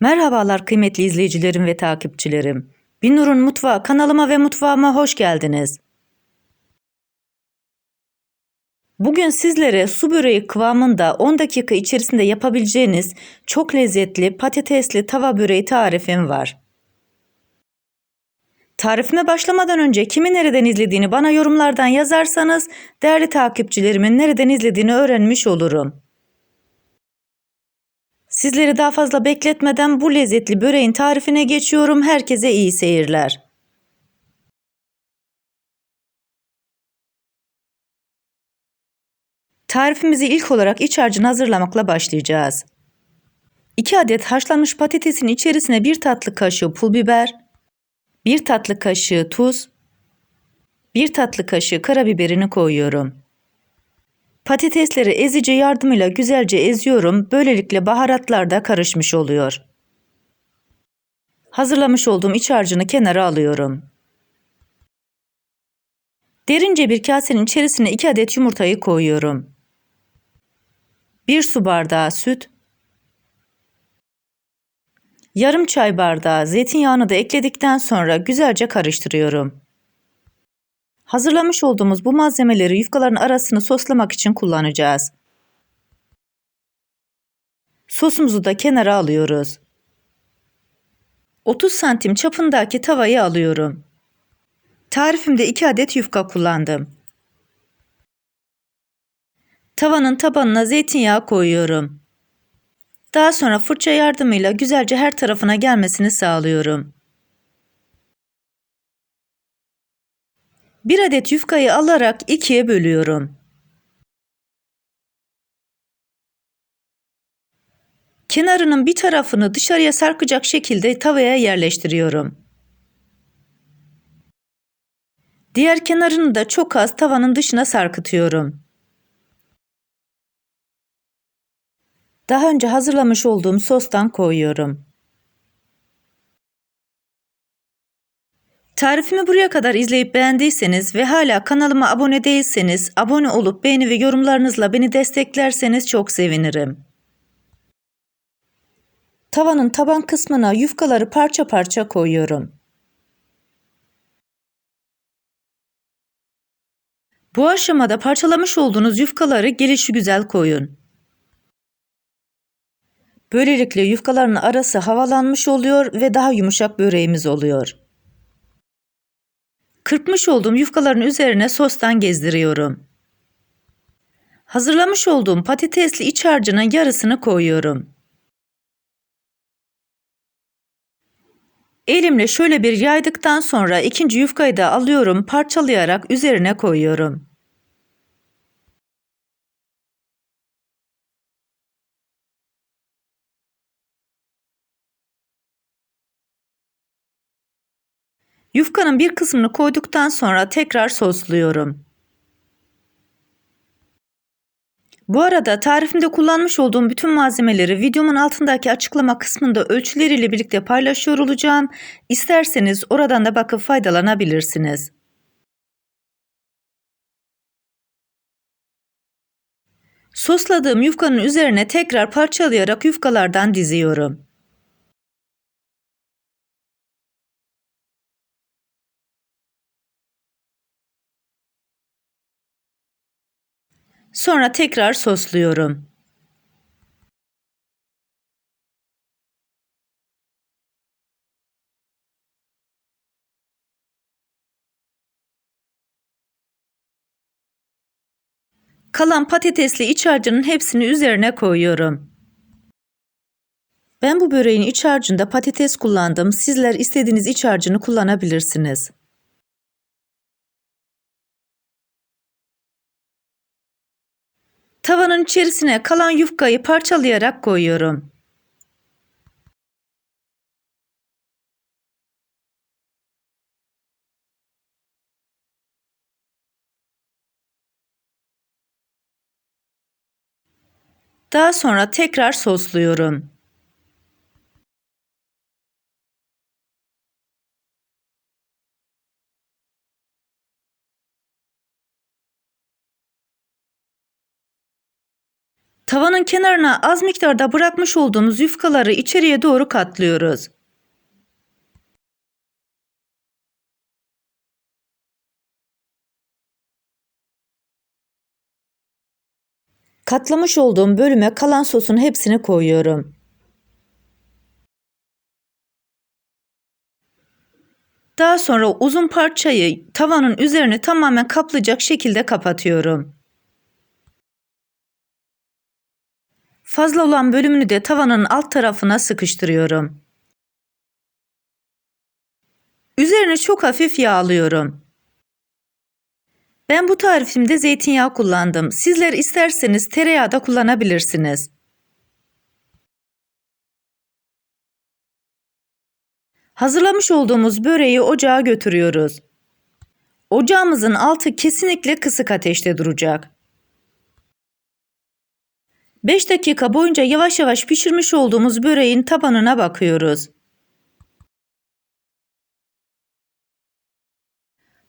Merhabalar kıymetli izleyicilerim ve takipçilerim. Binur'un Mutfağı kanalıma ve mutfağıma hoş geldiniz. Bugün sizlere su böreği kıvamında 10 dakika içerisinde yapabileceğiniz çok lezzetli patatesli tava böreği tarifim var. Tarifime başlamadan önce kimi nereden izlediğini bana yorumlardan yazarsanız değerli takipçilerimin nereden izlediğini öğrenmiş olurum. Sizleri daha fazla bekletmeden bu lezzetli böreğin tarifine geçiyorum. Herkese iyi seyirler. Tarifimizi ilk olarak iç harcını hazırlamakla başlayacağız. 2 adet haşlanmış patatesin içerisine 1 tatlı kaşığı pul biber, 1 tatlı kaşığı tuz, 1 tatlı kaşığı karabiberini koyuyorum. Patatesleri ezici yardımıyla güzelce eziyorum. Böylelikle baharatlar da karışmış oluyor. Hazırlamış olduğum iç harcını kenara alıyorum. Derince bir kasenin içerisine 2 adet yumurtayı koyuyorum. 1 su bardağı süt, yarım çay bardağı zeytinyağını da ekledikten sonra güzelce karıştırıyorum. Hazırlamış olduğumuz bu malzemeleri yufkaların arasını soslamak için kullanacağız. Sosumuzu da kenara alıyoruz. 30 santim çapındaki tavayı alıyorum. Tarifimde 2 adet yufka kullandım. Tavanın tabanına zeytinyağı koyuyorum. Daha sonra fırça yardımıyla güzelce her tarafına gelmesini sağlıyorum. Bir adet yufkayı alarak ikiye bölüyorum. Kenarının bir tarafını dışarıya sarkacak şekilde tavaya yerleştiriyorum. Diğer kenarını da çok az tavanın dışına sarkıtıyorum. Daha önce hazırlamış olduğum sostan koyuyorum. Tarifimi buraya kadar izleyip beğendiyseniz ve hala kanalıma abone değilseniz abone olup beğeni ve yorumlarınızla beni desteklerseniz çok sevinirim. Tavanın taban kısmına yufkaları parça parça koyuyorum. Bu aşamada parçalamış olduğunuz yufkaları gelişi güzel koyun. Böylelikle yufkaların arası havalanmış oluyor ve daha yumuşak böreğimiz oluyor. Kırpmış olduğum yufkaların üzerine sostan gezdiriyorum. Hazırlamış olduğum patatesli iç harcının yarısını koyuyorum. Elimle şöyle bir yaydıktan sonra ikinci yufkayı da alıyorum, parçalayarak üzerine koyuyorum. Yufkanın bir kısmını koyduktan sonra tekrar sosluyorum. Bu arada tarifimde kullanmış olduğum bütün malzemeleri videomun altındaki açıklama kısmında ölçüleriyle birlikte paylaşıyor olacağım. İsterseniz oradan da bakıp faydalanabilirsiniz. Sosladığım yufkanın üzerine tekrar parçalayarak yufkalardan diziyorum. Sonra tekrar sosluyorum. Kalan patatesli iç harcının hepsini üzerine koyuyorum. Ben bu böreğin iç harcında patates kullandım. Sizler istediğiniz iç harcını kullanabilirsiniz. Tavanın içerisine kalan yufkayı parçalayarak koyuyorum. Daha sonra tekrar sosluyorum. Tavanın kenarına az miktarda bırakmış olduğumuz yufkaları içeriye doğru katlıyoruz. Katlamış olduğum bölüme kalan sosun hepsini koyuyorum. Daha sonra uzun parçayı tavanın üzerini tamamen kaplayacak şekilde kapatıyorum. Fazla olan bölümünü de tavanın alt tarafına sıkıştırıyorum. Üzerine çok hafif yağlıyorum. Ben bu tarifimde zeytinyağı kullandım. Sizler isterseniz tereyağı da kullanabilirsiniz. Hazırlamış olduğumuz böreği ocağa götürüyoruz. Ocağımızın altı kesinlikle kısık ateşte duracak. 5 dakika boyunca yavaş yavaş pişirmiş olduğumuz böreğin tabanına bakıyoruz.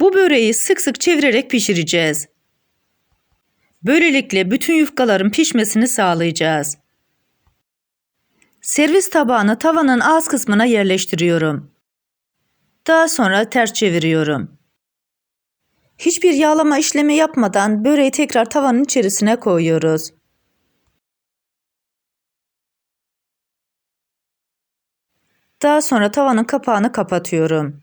Bu böreği sık sık çevirerek pişireceğiz. Böylelikle bütün yufkaların pişmesini sağlayacağız. Servis tabağını tavanın ağız kısmına yerleştiriyorum. Daha sonra ters çeviriyorum. Hiçbir yağlama işlemi yapmadan böreği tekrar tavanın içerisine koyuyoruz. Daha sonra tavanın kapağını kapatıyorum.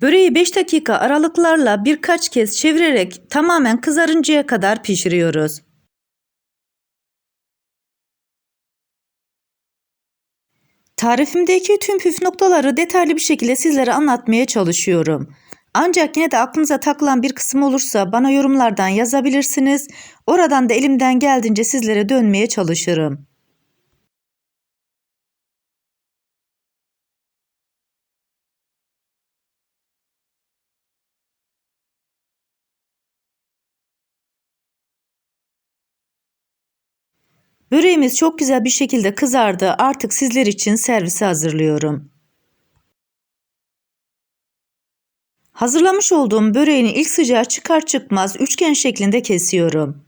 Böreği 5 dakika aralıklarla birkaç kez çevirerek tamamen kızarıncaya kadar pişiriyoruz. Tarifimdeki tüm püf noktaları detaylı bir şekilde sizlere anlatmaya çalışıyorum. Ancak yine de aklınıza takılan bir kısım olursa bana yorumlardan yazabilirsiniz. Oradan da elimden geldiğince sizlere dönmeye çalışırım. Böreğimiz çok güzel bir şekilde kızardı. Artık sizler için servise hazırlıyorum. Hazırlamış olduğum böreğin ilk sıcağı çıkar çıkmaz üçgen şeklinde kesiyorum.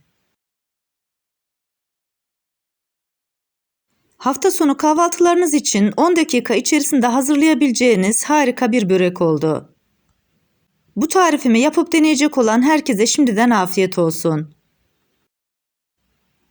Hafta sonu kahvaltılarınız için 10 dakika içerisinde hazırlayabileceğiniz harika bir börek oldu. Bu tarifimi yapıp deneyecek olan herkese şimdiden afiyet olsun.